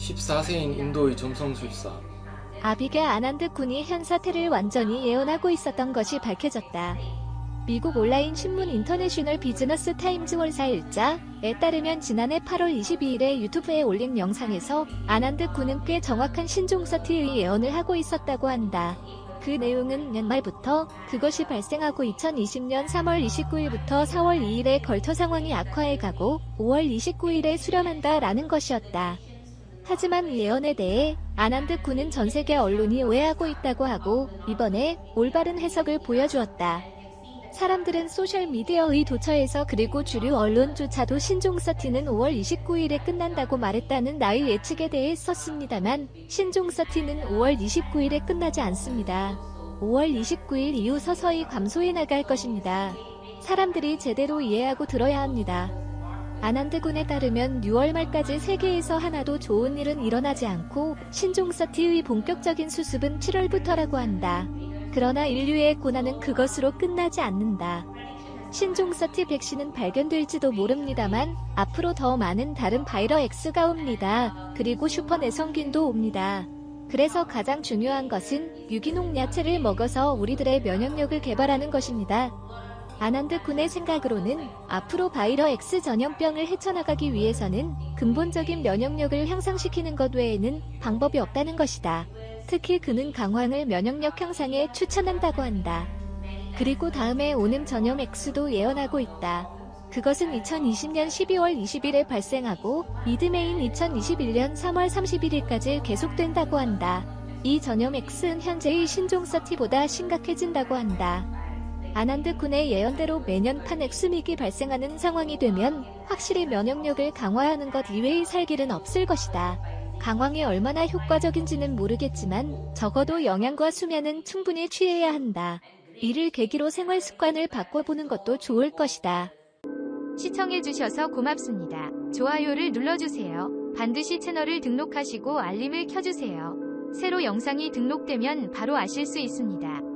14세인 인도의 점성술사 아비게 아난드 군이 현 사태를 완전히 예언하고 있었던 것이 밝혀졌다. 미국 온라인 신문 인터내셔널 비즈너스 타임즈 월사 일자에 따르면 지난해 8월 22일에 유튜브에 올린 영상에서 아난드 군은 꽤 정확한 신종서티의 예언을 하고 있었다고 한다. 그 내용은 연말부터 그것이 발생하고 2020년 3월 29일부터 4월 2일에 걸터 상황이 악화해 가고 5월 29일에 수렴한다 라는 것이었다. 하지만 이 예언에 대해 아난드 군은 전 세계 언론이 오해하고 있다고 하고 이번에 올바른 해석을 보여주었다. 사람들은 소셜미디어의 도처에서 그리고 주류 언론조차도 신종서티는 5월 29일에 끝난다고 말했다는 나의 예측에 대해 썼습니다만 신종서티는 5월 29일에 끝나지 않습니다. 5월 29일 이후 서서히 감소해 나갈 것입니다. 사람들이 제대로 이해하고 들어야 합니다. 아난드군에 따르면 6월 말까지 세계에서 하나도 좋은 일은 일어나지 않고 신종 서티의 본격적인 수습은 7월부터라고 한다. 그러나 인류의 고난은 그것으로 끝나지 않는다. 신종 서티 백신은 발견될지도 모릅니다만 앞으로 더 많은 다른 바이러 X가 옵니다. 그리고 슈퍼 내성균도 옵니다. 그래서 가장 중요한 것은 유기농 야채를 먹어서 우리들의 면역력을 개발하는 것입니다. 아난드 군의 생각으로는 앞으로 바이러 X 전염병을 헤쳐나가기 위해서는 근본적인 면역력을 향상시키는 것 외에는 방법이 없다는 것이다. 특히 그는 강황을 면역력 향상에 추천한다고 한다. 그리고 다음에 오는 전염 X도 예언하고 있다. 그것은 2020년 12월 20일에 발생하고 미드메인 2021년 3월 31일까지 계속된다고 한다. 이 전염 X는 현재의 신종 서티보다 심각해진다고 한다. 아난드 군의 예언대로 매년 판엑스믹이 발생하는 상황이 되면 확실히 면역력을 강화하는 것 이외의 살 길은 없을 것이다. 강황이 얼마나 효과적인지는 모르겠지만 적어도 영양과 수면은 충분히 취해야 한다. 이를 계기로 생활 습관을 바꿔보는 것도 좋을 것이다. 시청해주셔서 고맙습니다. 좋아요를 눌러주세요. 반드시 채널을 등록하시고 알림을 켜주세요. 새로 영상이 등록되면 바로 아실 수 있습니다.